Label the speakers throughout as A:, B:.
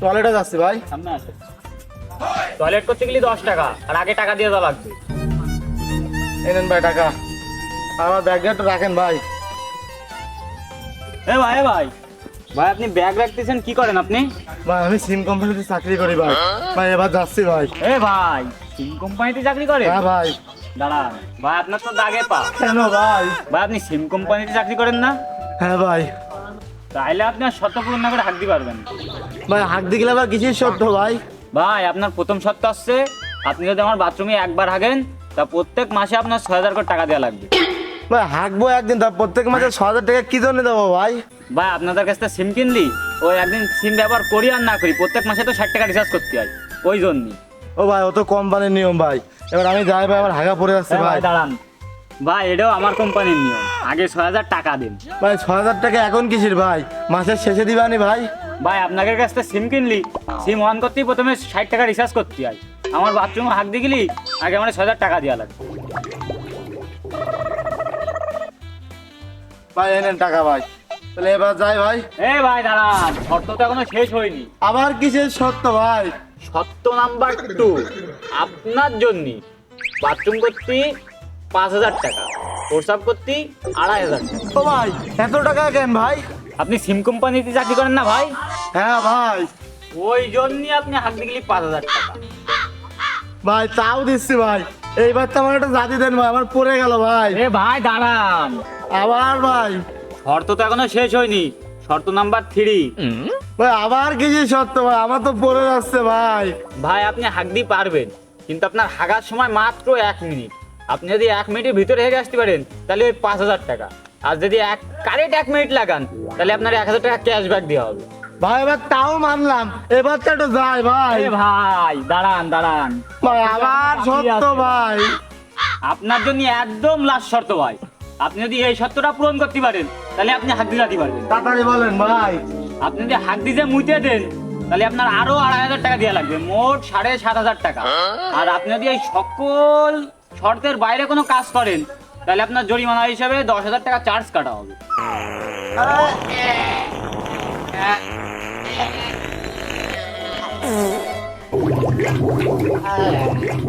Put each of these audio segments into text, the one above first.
A: টয়লেটে যাচ্ছি ভাই।
B: সামনে আসো টয়লেট করতে গেলে দশ টাকা আর আগে টাকা দিয়ে দেওয়া লাগবে।
A: এই নেন ভাই টাকা। আমার ব্যাগটা একটু রাখেন ভাই।
B: এ ভাই এ ভাই। ভাই আপনি ব্যাগ রাখতেছেন কি করেন আপনি?
A: ভাই আমি সিম কোম্পানিতে চাকরি করি ভাই। ভাই এবার যাচ্ছি ভাই।
B: এ ভাই সিম কোম্পানিতে চাকরি করেন?
A: হ্যাঁ ভাই।
B: দাঁড়ান। ভাই আপনার তো দাগে পা।
A: কেন ভাই?
B: ভাই আপনি সিম কোম্পানিতে চাকরি করেন না?
A: হ্যাঁ ভাই।
B: তাইলে আপনি আর শর্ত পূরণ না করে হাঁক দিতে পারবেন।
A: ভাই হাঁক দিয়ে গেলে আবার কিসের শব্দ ভাই?
B: ভাই আপনার প্রথম শর্ত আসছে আপনি যদি আমার বাথরুমে একবার হাগেন তা প্রত্যেক মাসে আপনার ছয় হাজার করে টাকা দেওয়া লাগবে।
A: ভাই হাঁকবো একদিন তা প্রত্যেক মাসে ছ হাজার টাকা কি জন্য দেবো ভাই?
B: ভাই আপনাদের কাছ থেকে সিম কিনলি ওই একদিন সিম ব্যবহার করি আর না করি প্রত্যেক মাসে তো ষাট টাকা রিচার্জ করতে হয় ওই জন্যই।
A: ও ভাই ও তো কোম্পানির নিয়ম ভাই। এবার আমি যাই ভাই আমার হাগা পড়ে যাচ্ছে
B: ভাই।
A: ভাই
B: দাঁড়ান। ভাই এটাও আমার কোম্পানির নিয়ম। আগে ছয় হাজার টাকা দিন।
A: ভাই ছ হাজার টাকা এখন কিসের ভাই? মাসের শেষে দিবানি ভাই?
B: ভাই আপনাদের কাছ থেকে সিম কিনলি। সিম অন করতেই প্রথমে ষাট টাকা রিচার্জ করতে হয়। আমার বাথরুমে হাঁক দিয়ে গেলি আগে আমার ছয় হাজার টাকা দেওয়া লাগবে।
A: ভাই এনেন টাকা ভাই। তাহলে এবার যাই ভাই।
B: এ ভাই দাঁড়ান। শর্ত তো এখনও শেষ হয়নি।
A: আবার কিসের সত্য ভাই?
B: সত্য নাম্বার টু আপনার জন্য। বাথরুম করতে পাঁচ হাজার টাকা। প্রসাব করতে আড়াই হাজার টাকা।
A: ও ভাই এত টাকা কেন ভাই?
B: আপনি সিম কোম্পানিতে চাকরি করেন না ভাই?
A: হ্যাঁ ভাই।
B: ওই জন্যই আপনি হাঁক দিয়ে গেলি পাঁচ হাজার টাকা।
A: ভাই তাও দিচ্ছি ভাই। এইবার তো আমার একটা জাতি দেন ভাই আমার পড়ে গেল ভাই।
B: এ ভাই দাঁড়ান।
A: আবার ভাই।
B: শর্ত তো এখনও শেষ হয়নি। শর্ত নাম্বার থ্রি।
A: ভাই আবার কিসের শর্ত ভাই আমার তো পড়ে যাচ্ছে ভাই।
B: ভাই আপনি হাঁক দিয়ে পারবেন কিন্তু আপনার হাগার সময় মাত্র এক মিনিট। আপনি যদি এক মিনিটের ভিতরে হেগে আসতে পারেন তাহলে ওই পাঁচ হাজার টাকা। আর যদি এক কারেন্ট এক মিনিট লাগান তাহলে আপনার এক হাজার টাকা ক্যাশব্যাক দেওয়া হবে।
A: ভাই এবার তাও মানলাম। এবার তো একটু যাই ভাই।
B: এ ভাই দাঁড়ান দাঁড়ান।
A: ভাই আবার সত্য ভাই।
B: আপনার জন্য একদম লাস্ট শর্ত ভাই। আপনি যদি এই শর্তটা পূরণ করতে পারেন তাহলে আপনি হাত দিতে পারবেন।
A: তাড়াতাড়ি বলেন ভাই।
B: আপনি যদি হাত দিয়ে মুইতে দেন তাহলে আপনার আরও আড়াই হাজার টাকা দেওয়া লাগবে। মোট সাড়ে সাত হাজার টাকা। আর আপনি যদি এই সকল শর্তের বাইরে কোনো কাজ করেন, তাহলে আপনার জরিমানা হিসাবে দশ হাজার টাকা চার্জ কাটা হবে।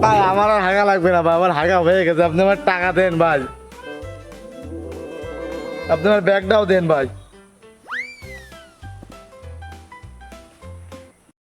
A: ভাই, আমার আর হাগা লাগবে না, ভাই, আমার হাগা হয়ে গেছে। আপনি আমার টাকা দেন, ভাই। আপনি আমার ব্যাগটাও দেন, ভাই।